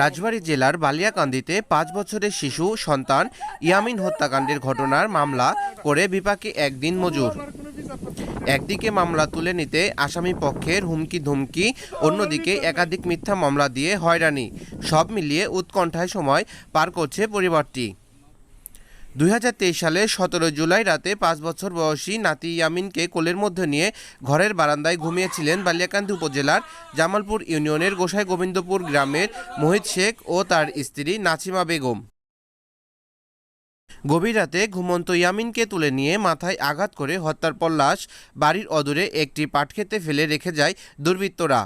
রাজবাড়ী জেলার বালিয়াকান্দিতে পাঁচ বছরের শিশু, সন্তান ইয়ামিন হত্যাকাণ্ডের ঘটনার মামলা করে বিপাকে একদিন মজুর। একদিকে মামলা তুলে নিতে আসামি পক্ষের হুমকি ধুমকি অন্যদিকে একাধিক মিথ্যা মামলা দিয়ে হয়রানি। সব মিলিয়ে উৎকণ্ঠায় সময় পার করছে পরিবারটি। দুই সালে সতেরো জুলাই রাতে পাঁচ বছর বয়সী নাতি ইয়ামিনকে কোলের মধ্যে নিয়ে ঘরের বারান্দায় ঘুমিয়েছিলেন বালিয়াকান্দি উপজেলার জামালপুর ইউনিয়নের গোসাই গোবিন্দপুর গ্রামের মোহিত শেখ ও তার স্ত্রী নাছিমা বেগম। গভীর রাতে ঘুমন্ত ইয়ামিনকে তুলে নিয়ে মাথায় আঘাত করে হত্যার পর লাশ বাড়ির অদূরে একটি পাটক্ষেতে ফেলে রেখে যায় দুর্বৃত্তরা।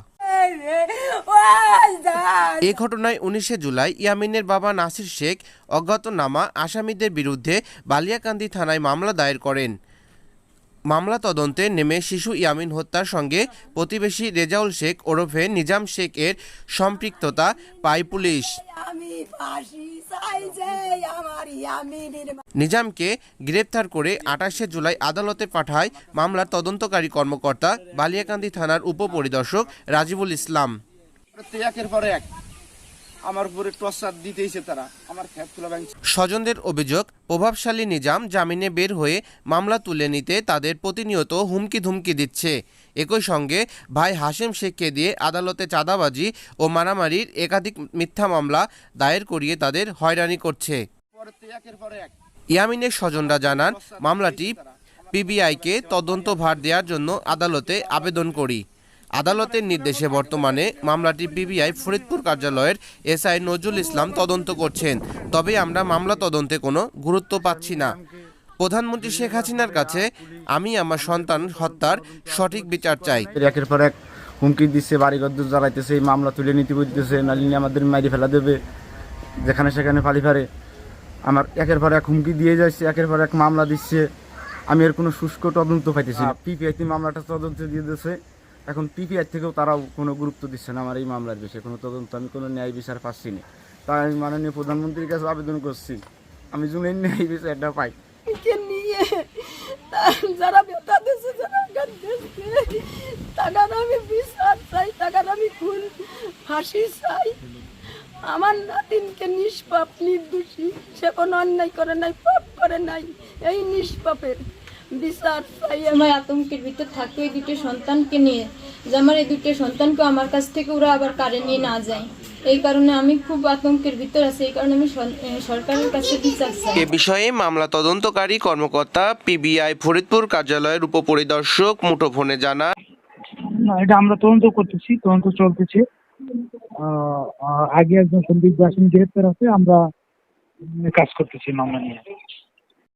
এ ঘটনায় উনিশে জুলাই ইয়ামিনের বাবা নাসির শেখ অজ্ঞাতনামা আসামিদের বিরুদ্ধে বালিয়াকান্দি থানায় মামলা দায়ের করেন। মামলা তদন্তে নেমে শিশু ইয়ামিন হত্যার সঙ্গে প্রতিবেশী রেজাউল শেখ ওরফে নিজাম শেখের সম্পৃক্ততা পায় পুলিশ। নিজামকে গ্রেপ্তার করে আঠাশে জুলাই আদালতে পাঠায় মামলার তদন্তকারী কর্মকর্তা বালিয়াকান্দি থানার উপপরিদর্শক রাজিবুল ইসলাম। একের পরে এক। আমার উপরে টর্চার দিতেইছে তারা। আমার খ্যাপ ভাঙছে স্বজনদের অভিযোগ প্রভাবশালী নিজাম জামিনে বের হয়ে মামলা তুলে নিতে তাদের প্রতিনিয়ত হুমকি ধুমকি দিচ্ছে। একই সঙ্গে ভাই হাশেম শেখকে দিয়ে আদালতে চাঁদাবাজি ও মারামারির একাধিক মিথ্যা মামলা দায়ের করিয়ে তাদের হয়রানি করছে। ইয়ামিনের স্বজনরা জানান মামলাটি পিবিআইকে তদন্ত ভার দেওয়ার জন্য আদালতে আবেদন করি। আদালতের নির্দেশে বর্তমানে মামলাটি পিবিআই ফরিদপুর কার্যালয়ের এসআই নজরুল ইসলাম তদন্ত করছেন। তবে আমরা মামলা তদন্তে কোনো গুরুত্ব পাচ্ছি না। প্রধানমন্ত্রী শেখ হাসিনার কাছে আমি আমার সন্তান হত্যার সঠিক বিচার চাই। একের পর এক হুমকি দিচ্ছে বাড়িঘর দূর জ্বালাইতেছে এই মামলা তুলে নিতে বলতেছে নালিনী আমাদের মারি ফেলা দেবে যেখানে সেখানে ফালি ফারে। আমার একের পর এক হুমকি দিয়ে যাচ্ছে একের পর এক মামলা দিচ্ছে। আমি এর কোনো শুষ্ক তদন্ত পাইতেছি পিপিআইতে মামলাটা তদন্ত দিয়ে দিচ্ছে এখন পিপিআই থেকেও তারাও কোনো গুরুত্ব দিচ্ছে না আমার এই মামলার বিষয়ে। কোনো তদন্ত আমি কোনো ন্যায় বিচার পাচ্ছি না। তাই আমি মাননীয় প্রধানমন্ত্রীর কাছে আবেদন করছি। আমি এই ন্যায় বিচারটা পাই। নিয়ে যারা বেতা আমি বিচার চাই টাকার আমি খুন ফাঁসি চাই। আমার নাতিনকে নিষ্পাপ, নির্দোষী, সে কোনো অন্যায় করে নাই, পাপ করে নাই। এই নিষ্পাপের বিচার চাই আমি সময় আতঙ্কের ভিতর থাকতো এই দুটো সন্তানকে নিয়ে। যে আমার এই দুটো সন্তানকে আমার কাছ থেকে ওরা আবার কারে নিয়ে না যায়। এই কারণে আমি খুব আতঙ্কের ভিতর আছি এই কারণে আমি সরকারের কাছে বিচার চাই। এ বিষয়ে মামলা তদন্তকারী কর্মকর্তা পিবিআই ফরিদপুর কার্যালয়ের উপপরিদর্শক মুঠোফোনে জানা এটা আমরা তদন্ত করতেছি তদন্ত চলতেছে। আগে একজন সন্দীপ দাসিনী গ্রেপ্তার আছে আমরা কাজ করতেছি মামলা নিয়ে।